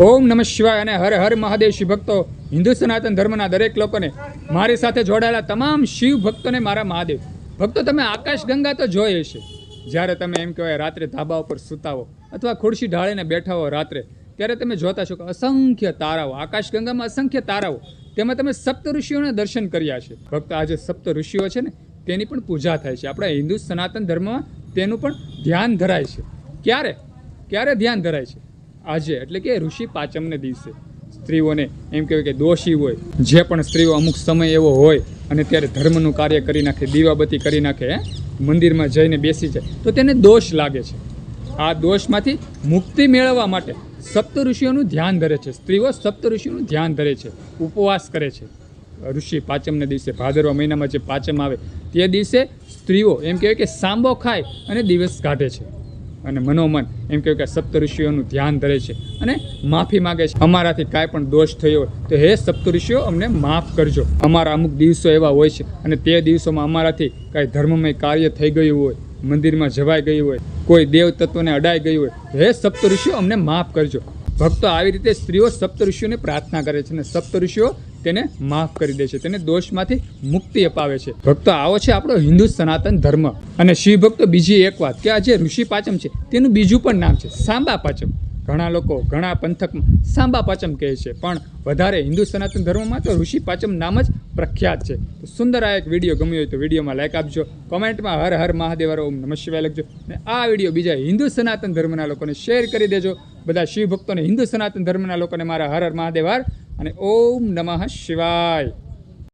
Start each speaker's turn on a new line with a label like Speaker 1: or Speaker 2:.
Speaker 1: ઓમ નમઃ શિવાય અને હર હર મહાદેવ શિવ ભક્તો હિન્દુ સનાતન ધર્મના દરેક લોકોને મારી સાથે જોડાયેલા તમામ શિવ ભક્તોને મારા મહાદેવ. ભક્તો, તમે આકાશ ગંગા તો જોઈ હશે. જ્યારે તમે એમ કહેવાય રાત્રે ધાબા ઉપર સૂતાવો અથવા ખુરશી ઢાળીને બેઠા હો રાત્રે, ત્યારે તમે જોતા છો કે અસંખ્ય તારાઓ આકાશ ગંગામાં અસંખ્ય તારાઓ, તેમાં તમે સપ્ત ઋષિઓના દર્શન કર્યા છે. ભક્ત આજે સપ્ત ઋષિઓ છે ને, તેની પણ પૂજા થાય છે. આપણા હિન્દુ સનાતન ધર્મમાં તેનું પણ ધ્યાન ધરાય છે. ક્યારે? ક્યારે ધ્યાન ધરાય છે? આજે, એટલે કે ઋષિ પાંચમને દિવસે. સ્ત્રીઓને એમ કહેવાય કે દોષી હોય. જે પણ સ્ત્રીઓ અમુક સમય એવો હોય અને ત્યારે ધર્મનું કાર્ય કરી નાખે, દીવાબત્તી કરી નાખે મંદિરમાં જઈને બેસી જાય, તો તેને દોષ લાગે છે. આ દોષમાંથી મુક્તિ મેળવવા માટે સપ્ત ઋષિઓનું ધ્યાન ધરે છે. સ્ત્રીઓ સપ્ત ઋષિઓનું ધ્યાન ધરે છે. ઉપવાસ કરે છે. ઋષિ પાંચમને દિવસે, ભાદરવા મહિનામાં જે પાંચમ આવે, તે દિવસે સ્ત્રીઓ એમ કહેવાય કે સાંબો ખાય અને દિવસ કાઢે છે. અને મનોમન એમ કહ્યું કે સપ્ત ઋષિઓનું ધ્યાન ધરે છે અને માફી માગે છે. અમારાથી કાંઈ પણ દોષ થયો તો હે સપ્ત ઋષિઓ અમને માફ કરજો. અમારા અમુક દિવસો એવા હોય છે અને તે દિવસોમાં અમારાથી કાંઈ ધર્મમય કાર્ય થઈ ગયું હોય, મંદિરમાં જવાઈ ગયું હોય, કોઈ દેવ તત્વને અડાઈ ગયું હોય તો હે સપ્ત ઋષિઓ અમને માફ કરજો. ભક્તો આવી રીતે સ્ત્રીઓ સપ્ત ઋષિઓને પ્રાર્થના કરે છે અને સપ્ત ઋષિઓ તેને માફ કરી દે છે. તેને દોષમાંથી મુક્તિ અપાવે છે. ભક્તો, આવો છે આપણો હિન્દુ સનાતન ધર્મ. અને શિવ ભક્તો બીજી એક વાત કે આ જે ઋષિ પાચમ છે, તેનું બીજું પણ નામ છે, સાંબા પાચમ. ઘણા લોકો ઘણા પંથકમાં સાંબા પાચમ કહે છે, પણ વધારે હિન્દુ સનાતન ધર્મમાં તો ઋષિ પાચમ નામ જ પ્રખ્યાત છે. તો સુંદર આ એક વીડિયો ગમ્યો હોય તો વિડીયોમાં લાઈક આપજો, કોમેન્ટમાં હર હર મહાદેવરો ઓમ નમઃ શિવાય લખજો, અને આ વીડિયો બીજા હિન્દુ સનાતન ધર્મના લોકોને શેર કરી દેજો. બધા શિવ ભક્તોને હિન્દુ સનાતન ધર્મના લોકોને મારા હર હર મહાદેવ અને ઓમ નમઃ શિવાય.